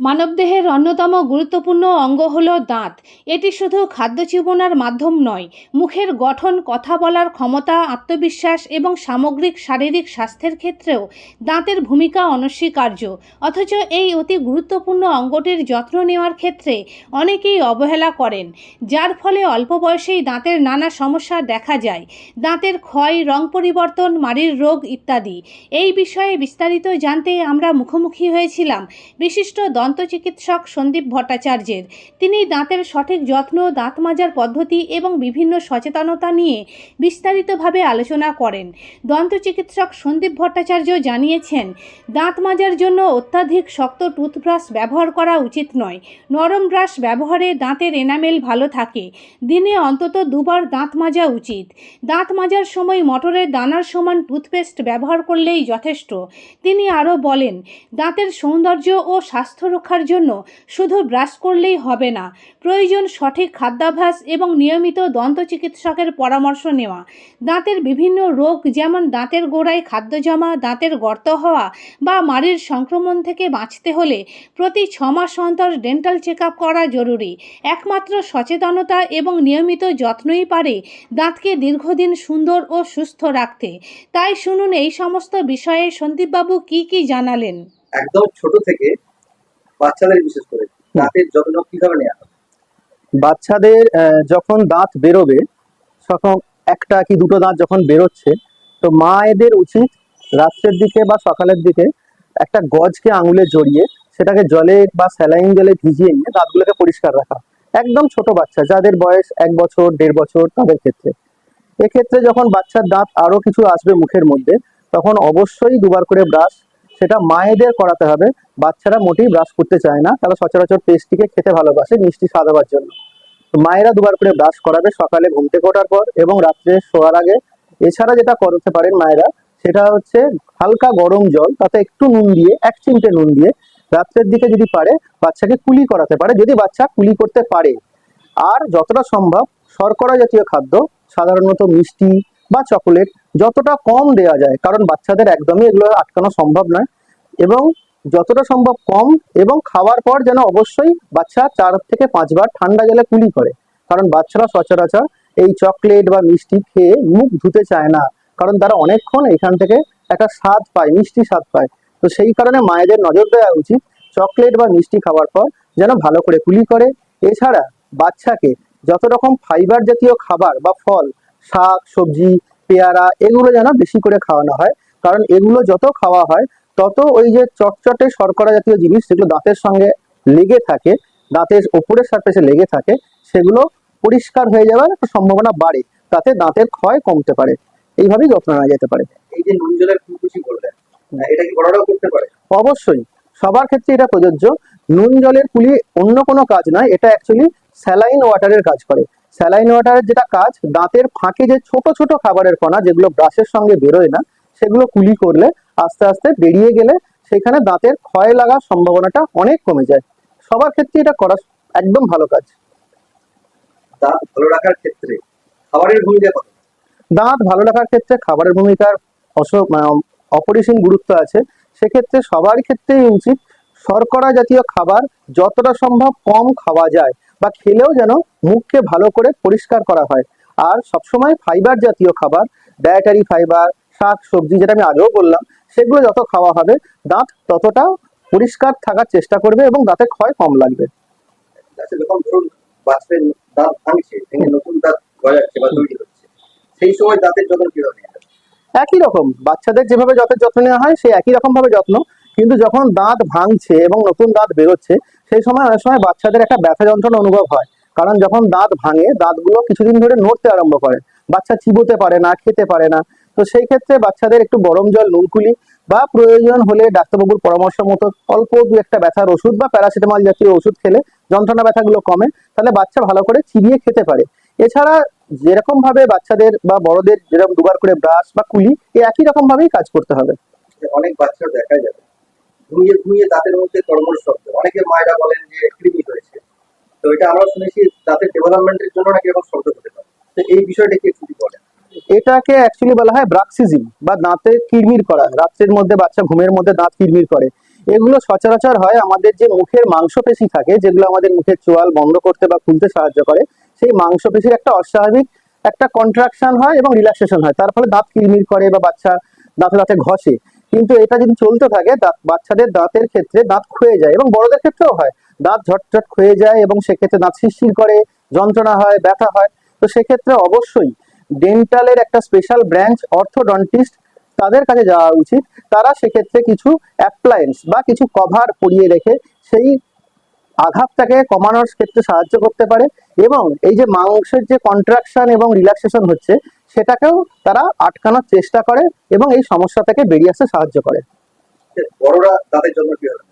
মানবদেহের অন্যতম গুরুত্বপূর্ণ অঙ্গ হল দাঁত। এটি শুধু খাদ্য চিবনার মাধ্যম নয়, মুখের গঠন, কথা বলার ক্ষমতা, আত্মবিশ্বাস এবং সামগ্রিক শারীরিক স্বাস্থ্যের ক্ষেত্রেও দাঁতের ভূমিকা অনস্বীকার্য। অথচ এই অতি গুরুত্বপূর্ণ অঙ্গটির যত্ন নেওয়ার ক্ষেত্রে অনেকেই অবহেলা করেন, যার ফলে অল্প বয়সেই দাঁতের নানা সমস্যা দেখা যায়। দাঁতের ক্ষয়, রং পরিবর্তন, মাড়ির রোগ ইত্যাদি। এই বিষয়ে বিস্তারিত জানতে আমরা মুখোমুখি হয়েছিলাম। বিশিষ্ট দন্ত চিকিৎসক সন্দীপ ভট্টাচার্যের। তিনি দাঁতের সঠিক যত্ন, দাঁত মাজার পদ্ধতি এবং বিভিন্ন সচেতনতা নিয়ে বিস্তারিতভাবে আলোচনা করেন। দন্ত চিকিৎসক সন্দীপ ভট্টাচার্য জানিয়েছেন, দাঁত মাজার জন্য অত্যাধিক শক্ত টুথব্রাশ ব্যবহার করা উচিত নয়। নরম ব্রাশ ব্যবহারে দাঁতের এনামেল ভালো থাকে। দিনে অন্তত দুবার দাঁত মাজা উচিত। দাঁত মাজার সময় মটরের দানার সমান টুথপেস্ট ব্যবহার করলেই যথেষ্ট। তিনি আরও বলেন, দাঁতের সৌন্দর্য ও স্বাস্থ্য রক্ষার জন্য শুধু ব্রাশ করলেই হবে না। প্রয়োজন সঠিক খাদ্যাভ্যাস এবং নিয়মিত দন্ত চিকিৎসকের পরামর্শ নেওয়া। দাঁতের বিভিন্ন রোগ যেমন দাঁতের গোড়ায় খাদ্য জমা, দাঁতের গর্ত হওয়া বা মাড়ির সংক্রমণ থেকে বাঁচতে হলে প্রতি ছ মাস অন্তর ডেন্টাল চেক করা জরুরি। একমাত্র সচেতনতা এবং নিয়মিত যত্নই পারে দাঁতকে দীর্ঘদিন সুন্দর ও সুস্থ রাখতে। তাই শুনুন এই সমস্ত বিষয়ে সন্দীপবাবু কি কি জানালেন? একদম ছোট থেকে বাচ্চাদের বিশেষ করে দাঁতের যত্ন কীভাবে নেওয়া বাচ্চাদের যখন দাঁত বেরোবে তখন একটা কি দুটো দাঁত যখন বেরোচ্ছে তো মায়েদের উচিত রাত্রের দিকে বা সকালের দিকে একটা গজকে আঙুলে জড়িয়ে সেটাকে জলে বা স্যালাইন জলে ভিজিয়ে নিয়ে দাঁতগুলোকে পরিষ্কার রাখা। একদম ছোট বাচ্চা যাদের বয়স এক বছর দেড় বছর তাদের ক্ষেত্রে। এক্ষেত্রে যখন বাচ্চার দাঁত আরও কিছু আসবে মুখের মধ্যে তখন অবশ্যই দুবার করে ব্রাশ সেটা মায়েদের করাতে হবে। বাচ্চারা মোটেই ব্রাশ করতে চায় না। তারা সচরাচর পেস্টটিকে খেতে ভালোবাসে মিষ্টি হওয়ার জন্য। মায়েরা দুবার করে ব্রাশ করাবে সকালে ঘুম থেকে ওঠার পর এবং রাত্রে শোয়ার আগে। এছাড়া যেটা করতে পারেন মায়েরা, সেটা হচ্ছে হালকা গরম জল, তাতে একটু নুন দিয়ে, এক চিমটে নুন দিয়ে রাত্রের দিকে যদি পারে, বাচ্চাকে কুলি করাতে পারে। যদি বাচ্চা কুলি করতে পারে। আর যতটা সম্ভব শর্করা জাতীয় খাদ্য, সাধারণত মিষ্টি বা চকোলেট, যতটা কম দেওয়া যায়। কারণ বাচ্চাদের একদমই এগুলো আটকানো সম্ভব নয়। এবং যতটা সম্ভব কম এবং খাওয়ার পর যেন অবশ্যই বাচ্চা চার থেকে পাঁচবার ঠান্ডা জলে কুলি করে। কারণ বাচ্চারা সচরাচর এই চকলেট বা মিষ্টি খেয়ে মুখ ধুতে চায় না। কারণ তারা অনেকক্ষণ এখান থেকে একটা স্বাদ পায়, মিষ্টি স্বাদ পায়। তো সেই কারণে মায়েদের নজর দেওয়া উচিত চকলেট বা মিষ্টি খাওয়ার পর যেন ভালো করে কুলি করে। এছাড়া বাচ্চাকে যত রকম ফাইবার জাতীয় খাবার বা ফল, শাক, সবজি, পেয়ারা, এগুলো যেন বেশি করে খাওয়ানো হয়। কারণ এগুলো যত খাওয়া হয় তত ওই যে চটচটে শর্করা জাতীয় জিনিস যেগুলো দাঁতের সঙ্গে লেগে থাকে দাঁতের ওপরের সারফেসে লেগে থাকে সেগুলো পরিষ্কার হয়ে যাওয়ার একটা সম্ভাবনা বাড়ে। তাতে দাঁতের ক্ষয় কমতে পারে। এইভাবেই যত্ন নেওয়া যেতে পারে। এই যে নুন জলের ফুলকুচি করলেন এটা কি বড়রাও করতে পারে? অবশ্যই। সবার ক্ষেত্রে এটা প্রযোজ্য। নুন জলের কুলি অন্য কোনো কাজ নয় এটা অ্যাকচুয়ালি স্যালাইন ওয়াটারের কাজ করে। স্যালাইন ওয়াটারের যেটা কাজ দাঁতের ফাঁকে যে ছোট ছোট খাবারের কণা যেগুলো ব্রাশের সঙ্গে বেরোয় না সেগুলো কুলি করলে আস্তে আস্তে বেরিয়ে গেলে সেখানে দাঁতের ক্ষয় লাগার সম্ভাবনাটা অনেক কমে যায়। সবার ক্ষেত্রে এটা করা একদম ভালো কাজ। দাঁত ভালো রাখার ক্ষেত্রে খাবারের ভূমিকা দাঁত ভালো রাখার ক্ষেত্রে খাবারের ভূমিকার অস- অপরিসীম গুরুত্ব আছে। সেক্ষেত্রে সবার ক্ষেত্রেই উচিত শর্করা জাতীয় খাবার যতটা সম্ভব কম খাওয়া যায় বা খেলেও যেন মুখকে ভালো করে পরিষ্কার করা হয়। আর সবসময় ফাইবার জাতীয় খাবার ডায়েটারি ফাইবার শাক সবজি যেটা আমি আগেও বললাম সেগুলো যত খাওয়া হবে দাঁত ততটা পরিষ্কার থাকার চেষ্টা করবে এবং দাঁতের ক্ষয় কম লাগবে। আচ্ছা যখন ধরুন বাচ্চাদের দাঁত ভাঙছে নতুন দাঁত গজাচ্ছে বা তৈরি হচ্ছে সেই সময় দাঁতের যত্ন কীভাবে একই রকম বাচ্চাদের যেভাবে যত যত্ন নেওয়া হয় সেই একই রকম ভাবে যত্ন কিন্তু যখন দাঁত ভাঙছে এবং নতুন দাঁত বেরোচ্ছে সেই সময় অনেক সময় বাচ্চাদের একটা ব্যথা যন্ত্রণা অনুভব হয়। কারণ যখন দাঁত ভাঙে দাঁতগুলো কিছুদিন ধরে নড়তে আরম্ভ করে। বাচ্চা চিবোতে পারে না খেতে পারে না। তো সেই ক্ষেত্রে বাচ্চাদের একটু গরম জল, নুনকুলি বা প্রয়োজন হলে ডাক্তারবাবুর পরামর্শ মতো অল্প দু একটা ব্যথার ওষুধ বা প্যারাসিটামল জাতীয় ওষুধ খেলে যন্ত্রণা ব্যথাগুলো কমে, তাহলে বাচ্চা ভালো করে চিবিয়ে খেতে পারে। এছাড়া যেরকম ভাবে বাচ্চাদের বা বড়দের যেরকম দুবার করে ব্রাশ বা কুলি এই একই রকম ভাবেই কাজ করতে হবে। অনেক বাচ্চা দেখা যাবে ঘুমিয়ে ঘুমিয়ে দাঁতের মধ্যে কর্মর শব্দ। অনেকে মায়েরা বলেন যে কৃমি হয়েছে। তো এটা আমরা শুনেছি, দাঁতের ডেভেলপমেন্টের জন্য নাকি এরকম শব্দ হতে পারে। তো এই বিষয়টা কি একটু বলেন? এটাকে অ্যাকচুয়ালি বলা হয় ব্রাক্সিজিম বা দাঁতে কিরমির করা। রাত্রের মধ্যে বাচ্চা ঘুমের মধ্যে দাঁত কিরমির করে। এগুলো সচরাচর হয় আমাদের যে মুখের মাংসপেশি থাকে, যেগুলো আমাদের মুখের চোয়াল বন্ধ করতে বা খুলতে সাহায্য করে, সেই মাংসপেশির একটা অস্বাভাবিক একটা কন্ট্রাকশন হয় এবং রিল্যাক্সেশন হয়। তার ফলে দাঁত কিরমির করে বা বাচ্চা দাঁতে দাঁতে ঘষে। কিন্তু এটা যদি চলতে থাকে, দাঁত- বাচ্চাদের দাঁতের ক্ষেত্রে দাঁত ক্ষয়ে যায় এবং বড়দের ক্ষেত্রেও হয়। দাঁত ঝটঝট ক্ষয়ে যায় এবং সেক্ষেত্রে দাঁত শিরশির করে, যন্ত্রণা হয়, ব্যথা হয়। তো সেক্ষেত্রে অবশ্যই ডেন্টালের একটা স্পেশাল ব্রাঞ্চ অর্থোডন্টিস্ট তাদের কাছে যাওয়া উচিত। তারা সেক্ষেত্রে কিছু অ্যাপ্লায়েন্স বা কিছু কভার পরিয়ে রেখে সেই আঘাতটাকে কমানোর ক্ষেত্রে সাহায্য করতে পারে এবং এই যে মাংসের যে কন্ট্রাকশন এবং রিল্যাক্সেশন হচ্ছে সেটাকেও তারা আটকানোর চেষ্টা করে এবং এই সমস্যা থেকে বেরিয়ে আসতে সাহায্য করে। বড়রা তাদের জন্য কি হবে?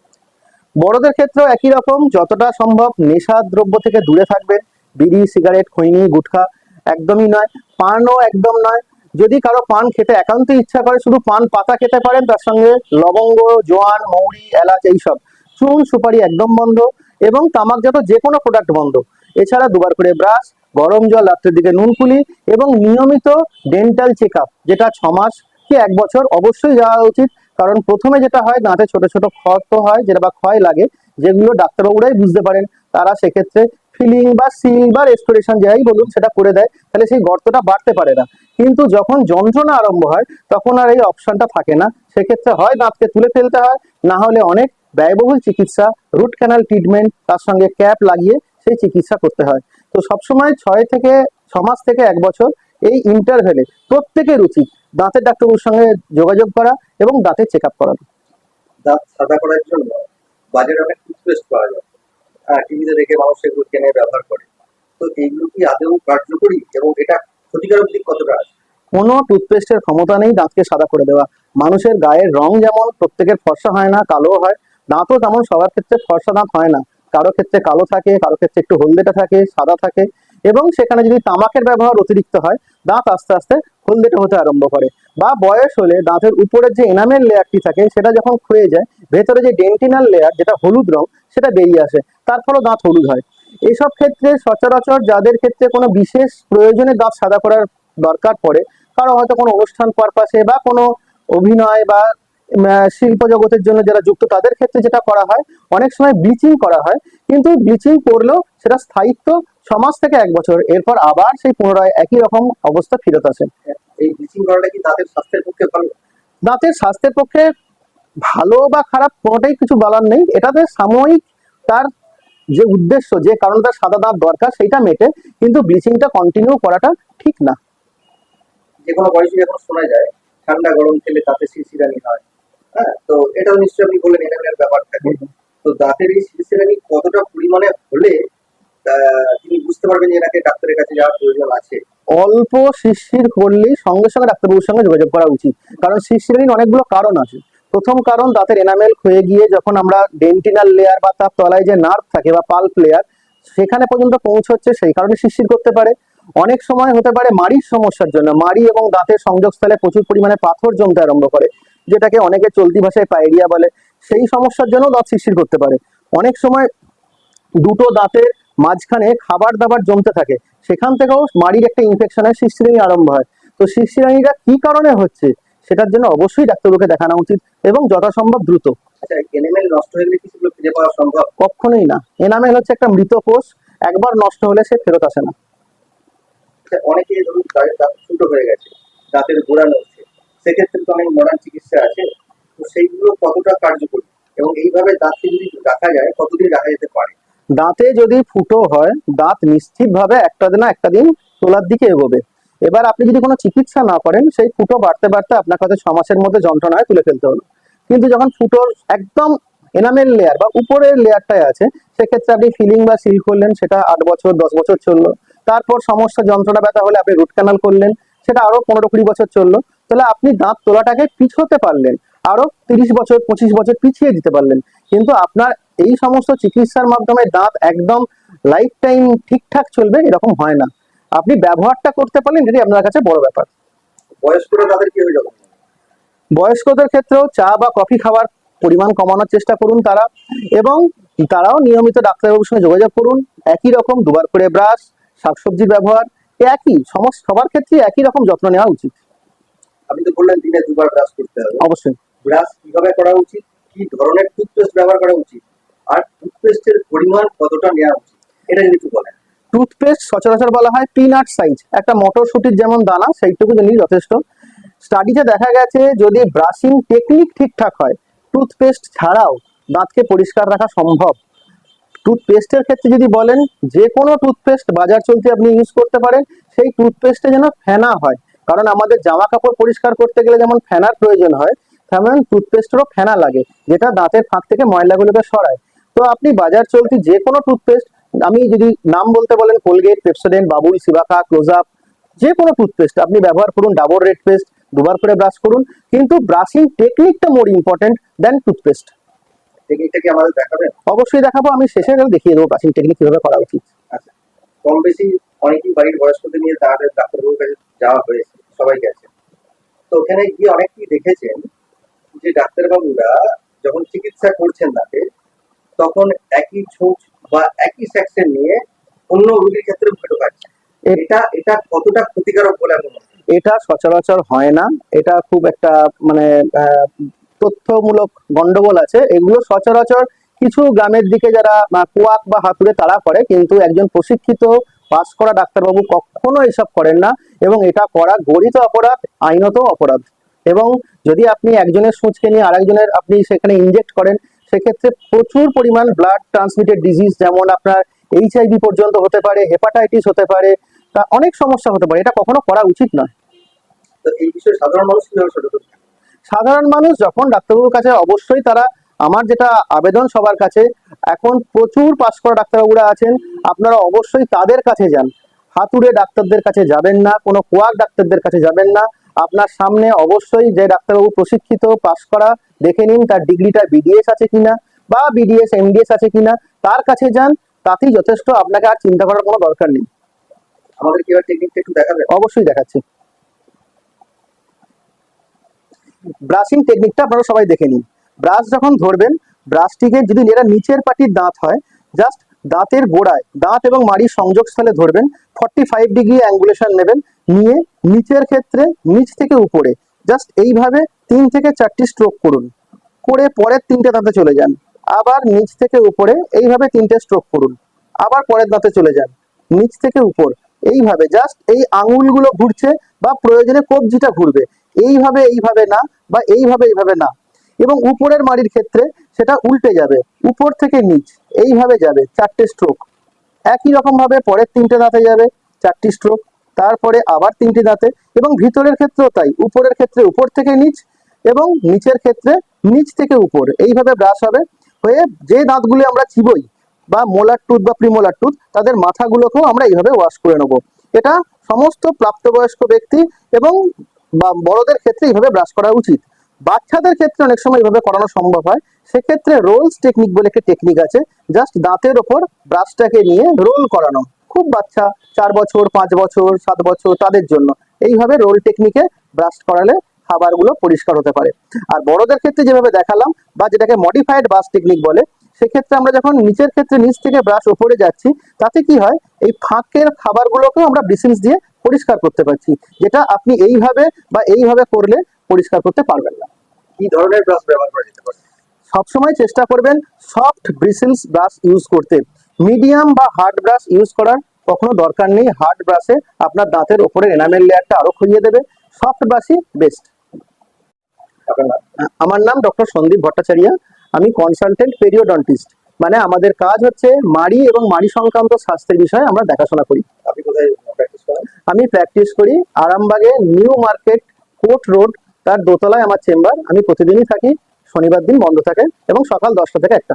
বড়দের ক্ষেত্রেও একই রকম যতটা সম্ভব নেশা দ্রব্য থেকে দূরে থাকবেন। বিড়ি সিগারেট খৈনি গুটখা একদমই নয়, পানও একদম নয়। যদি কারও পান খেতে একান্ত ইচ্ছা করে, শুধু পান পাতা খেতে পারেন, তার সঙ্গে লবঙ্গ, জোয়ান, মৌরি, এলাচ এইসব। চুন সুপারি একদম বন্ধ এবং তামাকজাত যে কোনো প্রোডাক্ট বন্ধ। এছাড়া দুবার করে ব্রাশ গরম জল, রাত্রের দিকে নুনকুলি এবং নিয়মিত ডেন্টাল চেক যেটা ছ মাস কি এক বছর অবশ্যই যাওয়া উচিত। কারণ প্রথমে যেটা হয়, দাঁতে ছোট ছোট ক্ষত হয়, যেটা বা ক্ষয় লাগে, যেগুলো ডাক্তারবাবুরাই বুঝতে পারেন। তারা সেক্ষেত্রে ফিলিং বা সিল বা রেস্টোরেশন যাই বলুন সেটা করে দেয়, তাহলে সেই গর্তটা বাড়তে পারে না। কিন্তু যখন যন্ত্রণা আরম্ভ হয়, তখন আর এই অপশনটা থাকে না। সেক্ষেত্রে হয় দাঁতকে তুলে ফেলতে হয়, না হলে অনেক ব্যয়বহুল চিকিৎসা রুট ক্যানাল ট্রিটমেন্ট তার সঙ্গে ক্যাপ লাগিয়ে সেই চিকিৎসা করতে হয়। তো সবসময় ছয় থেকে ছ মাস থেকে এক বছর এই ইন্টারভেলে প্রত্যেকের উচিত দাঁতের ডাক্তারবাবুর সঙ্গে যোগাযোগ করা এবং দাঁতের চেক আপ করানো। দাঁত সাদা করার জন্য বাজারে অনেক টুথপেস্ট পাওয়া যায়। টিভিতে দেখে মানুষ সেগুলো কেনে ব্যবহার করে। তো এইগুলো কি আদৌ কার্যকরী এবং এটা ক্ষতিকারক দিক কতটা আছে? কোনো টুথপেস্টের ক্ষমতা নেই দাঁতকে সাদা করে দেওয়া। মানুষের গায়ের রং যেমন প্রত্যেকের ফর্সা হয় না কালো হয়, দাঁতও তেমন সবার ক্ষেত্রে ফর্সা দাঁত হয় না। কারও ক্ষেত্রে কালো থাকে, কারও ক্ষেত্রে একটু হলদেটা থাকে, সাদা থাকে এবং সেখানে যদি তামাকের ব্যবহার অতিরিক্ত হয়, দাঁত আস্তে আস্তে হলদেটে হতে আরম্ভ করে। বা বয়স হলে দাঁতের উপরের যে এনামেল লেয়ারটি থাকে, সেটা যখন ক্ষয়ে যায়, ভেতরে যে ডেন্টিনাল লেয়ার যেটা হলুদ রং, সেটা বেরিয়ে আসে। তার ফলে দাঁত হলুদ হয়। এইসব ক্ষেত্রে সচরাচর যাদের ক্ষেত্রে কোনো বিশেষ প্রয়োজনে দাঁত সাদা করার দরকার পড়ে কারও হয়তো কোনো অনুষ্ঠান পারপাসে বা কোনো অভিনয় বা শিল্প জগতের জন্য যারা যুক্ত তাদের ক্ষেত্রে যেটা করা হয় অনেক সময় ব্লিচিং করা হয় কিন্তু ব্লিচিং করলেও সেটা স্থায়িত্ব মাস থেকে এক বছর। এরপর আবার সেই পুনরায় একই রকম অবস্থা ফিরত আসে। এই ব্লিচিং করাটা কি দাঁতের স্বাস্থ্যের পক্ষে ভালো? দাঁতের স্বাস্থ্যের পক্ষে ভালো বা খারাপ কোনোটাই কিছু বলার নেই। এটাতে সাময়িক তার যে উদ্দেশ্য যে কারণে তার সাদা দাঁত দরকার সেইটা মেটে কিন্তু ব্লিচিংটা কন্টিনিউ করাটা ঠিক না। যে কোনো বয়সে এখন শোনা যায় ঠান্ডা গরম খেলে দাঁতে শিরশিরানি হয় হ্যাঁ? তো এটাও নিশ্চয়ই আপনি বললেন এনামের ব্যাপার থাকে তো দাঁতের এই শিরশিরানি কতটা পরিমাণে হলে আহ, তিনি বুঝতে পারবেন যে এনাকে ডাক্তারের কাছে যাওয়ার প্রয়োজন আছে। অল্প শিরশির করলেই সঙ্গে সঙ্গে ডাক্তারবাবুর সঙ্গে যোগাযোগ করা উচিত। কারণ শিরশিরানির অনেকগুলো কারণ আছে। প্রথম কারণ দাঁতের এনামেল ক্ষয়ে গিয়ে যখন আমরা ডেন্টিনাল লেয়ার বা তার তলায় যে নার্ভ থাকে বা পাল্প লেয়ার সেখানে পর্যন্ত পৌঁছচ্ছে, সেই কারণে শিশির করতে পারে। অনেক সময় হতে পারে মাড়ির সমস্যার জন্য। মাড়ি এবং দাঁতের সংযোগস্থলে প্রচুর পরিমাণে পাথর জমতে আরম্ভ করে, যেটাকে অনেকে চলতি ভাষায় পাইরিয়া বলে। সেই সমস্যার জন্য দাঁত শিশির করতে পারে। অনেক সময় দুটো দাঁতের মাঝখানে খাবার দাবার জমতে থাকে। সেখান থেকেও মাড়ির একটা ইনফেকশনের শিরশিরানি আরম্ভ হয়। তো শিরশিরানিটা কি কারণে হচ্ছে? সেটার জন্য অবশ্যই ডাক্তারবাবুকে দেখানো উচিত এবং যথাসম্ভব দ্রুত। আচ্ছা হয়ে কখনোই না। এনামেল হচ্ছে একটা মৃত কোষ একবার নষ্ট হলে সে ফেরত আসে না। আচ্ছা, অনেকে ধরুন দাঁত ছোট হয়ে গেছে দাঁতের গোড়া নড়ছে সেক্ষেত্রে তো অনেক মডার্ন চিকিৎসা আছে তো সেইগুলো কতটা কার্যকরী? এবং এইভাবে দাঁতকে যদি রাখা যায় কতদিন রাখা যেতে পারে? দাঁতে যদি ফুটো হয় দাঁত নিশ্চিতভাবে একটা দিন একটা দিন তোলার দিকে এগোবে। এবার আপনি যদি কোনো চিকিৎসা না করেন, সেই ফুটো বাড়তে বাড়তে আপনার কাছে ছ মাসের মধ্যে যন্ত্রণায় তুলে ফেলতে হলো। কিন্তু যখন ফুটোর একদম এনামেল লেয়ার বা উপরের লেয়ারটাই আছে, সেক্ষেত্রে আপনি ফিলিং বা সিল করলেন, সেটা আট বছর, দশ বছর চলল। তারপর সমস্যা, যন্ত্রণা, ব্যথা হলে আপনি রুট ক্যানাল করলেন, সেটা আরও পনেরো কুড়ি বছর চলল। তাহলে আপনি দাঁত তোলাটাকে পিছোতে পারলেন, আরও তিরিশ বছর, পঁচিশ বছর পিছিয়ে দিতে পারলেন। কিন্তু আপনার এই সমস্ত চিকিৎসার মাধ্যমে দাঁত একদম লাইফ টাইম ঠিকঠাক চলবে, এরকম হয় না। আপনি ব্যবহারটা করতে পারলেন যদি আপনার কাছে বড় ব্যাপার। বয়স্করা তাদের কি হয়ে যাবে? বয়স্কদের ক্ষেত্রেও চা বা কফি খাওয়ার পরিমাণ কমানোর চেষ্টা করুন তারা এবং তারাও নিয়মিত ডাক্তারবাবুর সঙ্গে যোগাযোগ করুন। একই রকম দুবার করে ব্রাশ শাকসবজির ব্যবহার একই সমস্ত সবার ক্ষেত্রে একই রকম যত্ন নেওয়া উচিত। আপনি তো বললেন দিনে দুবার ব্রাশ করতে হবে। অবশ্যই। ব্রাশ কীভাবে করা উচিত? কি ধরনের টুথপেস্ট ব্যবহার করা উচিত? আর টুথপেস্টের পরিমাণ কতটা নেওয়া উচিত? এটা যদি একটু বলেন। টুথপেস্ট সচরাচর বলা হয় পিনাট সাইজ। একটা মটরশুটির যেমন দানা, সেইটুকু নিলেই যথেষ্ট। স্টাডিতে দেখা গেছে, যদি ব্রাশিং টেকনিক ঠিকঠাক হয়, টুথপেস্ট ছাড়াও দাঁতকে পরিষ্কার রাখা সম্ভব। টুথপেস্টের ক্ষেত্রে যদি বলেন যে কোনো টুথপেস্ট বাজার চলতে আপনি ইউজ করতে পারেন, সেই টুথপেস্টে যেন ফেনা হয়। কারণ আমাদের জামা কাপড় পরিষ্কার করতে গেলে যেমন ফেনার প্রয়োজন হয়, তেমন টুথপেস্টেরও ফেনা লাগে, যেটা দাঁতের ফাঁক থেকে ময়লাগুলোকে সরায়। তো আপনি বাজার চলতি যে কোনো টুথপেস্ট আমি যদি নাম বলতে বলেন Colgate Pepsodent Babool Cibaca Close Up যে কোনো টুথপেস্ট আপনি ব্যবহার করুন ডাবর রেড পেস্ট দুবার করে ব্রাশ করুন কিন্তু ব্রাশিং টেকনিকটা মোর ইম্পর্টেন্ট দেন টুথপেস্ট। টেকনিকটা কি আমাদের দেখাবেন অবশ্যই দেখাবো আমি শেষে দেখিয়ে দেবো ব্রাশিং টেকনিক কীভাবে করা উচিত। আচ্ছা কম বেশি অনেকেই বাড়ির বয়স্কদের নিয়ে তাদের ডাক্তারবাবুর কাছে যাওয়া হয়েছে সবাই গেছে। তো ওখানে গিয়ে অনেকেই দেখেছেন যে ডাক্তারবাবুরা যখন চিকিৎসা করছেন তাকে তখন একই ছুঁচ বা একই সেকশন নিয়ে অন্য রোগীর ক্ষেত্রে মুখে ঢোকাচ্ছে এটা এটা কতটা ক্ষতিকারক বলে মনে? এটা সচরাচর হয় না। এটা খুব একটা মানে তথ্যমূলক গন্ডগোল আছে। এগুলো সচরাচর কিছু গ্রামের দিকে যারা কুয়াক বা হাতুড়ে তারা করে কিন্তু একজন প্রশিক্ষিত পাস করা ডাক্তারবাবু কখনো এসব করেন না এবং এটা করা গরিত অপরাধ আইনত অপরাধ। এবং যদি আপনি একজনের সূচকে নিয়ে আরেকজনের আপনি সেখানে ইনজেক্ট করেন সেক্ষেত্রে প্রচুর পরিমাণ ব্লাড ট্রান্সমিটেড ডিজিজ যেমন আপনার এইচআইভি পর্যন্ত হতে পারে হেপাটাইটিস হতে পারে তা অনেক সমস্যা হতে পারে। এটা কখনো করা উচিত নয়। এই বিষয়ে সাধারণ মানুষ? সাধারণ মানুষ যখন ডাক্তারবাবুর কাছে অবশ্যই তারা আমার যেটা আবেদন সবার কাছে এখন প্রচুর পাস করা ডাক্তারবাবুরা আছেন আপনারা অবশ্যই তাদের কাছে যান। হাতুড়ে ডাক্তারদের কাছে যাবেন না কোনো কোয়াক ডাক্তারদের কাছে যাবেন না। আপনার সামনে অবশ্যই যে ডাক্তারবাবু প্রশিক্ষিত পাস করা দেখে নিন তার ডিগ্রিটা বিডিএস আছে কিনা বা বিডিএস এমডিএস আছে কিনা তার কাছে যান তাতেই যথেষ্ট আপনাকে আর চিন্তা করার কোনো দরকার নেই। আমাদের কি টেকনিকটা একটু দেখাবে অবশ্যই দেখাচ্ছি। ব্রাশিং টেকনিকটা আপনারা সবাই দেখে নিন। ব্রাশ যখন ধরবেন ব্রাশটিকে যদি এরা নিচের পাটির দাঁত হয় জাস্ট দাঁতের গোড়ায়, দাঁত এবং মাড়ির সংযোগস্থলে ধরবেন ফর্টি ফাইভ ডিগ্রি অ্যাঙ্গুলেশন নেবেন, নিয়ে নিচের ক্ষেত্রে, নিচ থেকে উপরে জাস্ট এইভাবে তিন থেকে চারটি স্ট্রোক করুন। করে পরের তিনটে দাঁতে চলে যান। আবার নিচ থেকে উপরে এইভাবে তিনটে স্ট্রোক করুন। আবার পরের দাঁতে চলে যান। নিচ থেকে উপর, এইভাবে জাস্ট এই আঙুলগুলো ঘুরছে বা প্রয়োজনে কবজিটা ঘুরবে। এইভাবে এইভাবে না বা এইভাবে এইভাবে না। এবং উপরের মাড়ির ক্ষেত্রে সেটা উল্টে যাবে, উপর থেকে নিচ। এইভাবে যাবে, চারটে স্ট্রোক একই রকম ভাবে পরের তিনটে দাঁতে যাবে, চারটি স্ট্রোক তারপরে আবার তিনটি দাঁতে এবং ভিতরের ক্ষেত্রেও তাই, উপরের ক্ষেত্রে উপর থেকে নিচ এবং নিচের ক্ষেত্রে নিচ থেকে উপর। এইভাবে ব্রাশ হবে হয়ে যে দাঁতগুলি আমরা চিবই বা মোলার টুথ বা প্রিমোলার টুথ তাদের মাথাগুলোকেও আমরা এইভাবে ওয়াশ করে নেব। এটা সমস্ত প্রাপ্তবয়স্ক ব্যক্তি এবং বা বড়দের ক্ষেত্রে এইভাবে ব্রাশ করা উচিত। বাচ্চাদের ক্ষেত্রে অনেক সময় এইভাবে করানো সম্ভব হয়। সেক্ষেত্রে রোলস টেকনিক বলে একটা টেকনিক আছে জাস্ট দাঁতের ওপর ব্রাশটাকে নিয়ে রোল করানো। খুব বাচ্চা, চার বছর, পাঁচ বছর, সাত বছর, তাদের জন্য। এইভাবে রোল টেকনিকে ব্রাশ করালে খাবারগুলো পরিষ্কার হতে পারে। আর বড়দের ক্ষেত্রে যেভাবে দেখালাম, বা যেটাকে মডিফাইড ব্রাশ টেকনিক বলে, সেক্ষেত্রে আমরা যখন নিচের ক্ষেত্রে নিচ থেকে ব্রাশ উপরে যাচ্ছি, তাতে কি হয়, এই ফাঁকের খাবারগুলোকেও আমরা ব্রিসিংস দিয়ে পরিষ্কার করতে পারছি। যেটা আপনি এইভাবে বা এইভাবে করলে পরিষ্কার করতে পারবেন না। কি ধরনের ব্রাশ ব্যবহার করা যেতে পারে? সবসময় চেষ্টা করবেন সফট ব্রিসেলস ব্রাশ ইউজ করতে। মিডিয়াম বা হার্ড ব্রাশ ইউজ করার কখনো দরকার নেই। হার্ড ব্রাশে আপনার দাঁতের ওপরে এনামেল লেয়ারটা আরও খুঁজিয়ে দেবে। সফট ব্রাশই বেস্ট আমার নাম ডক্টর সন্দীপ ভট্টাচার্য। আমি কনসালটেন্ট পেরিওডন্টিস্ট মানে আমাদের কাজ হচ্ছে মাড়ি এবং মাড়ি সংক্রান্ত স্বাস্থ্যের বিষয়ে আমরা দেখাশোনা করি। আমি প্র্যাকটিস করি আরামবাগে নিউ মার্কেট কোর্ট রোড তার দোতলায় আমার চেম্বার আমি প্রতিদিনই থাকি, শনিবার দিন বন্ধ থাকে এবং সকাল দশটা থেকে একটা।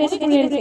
রেস্টুরেন্টে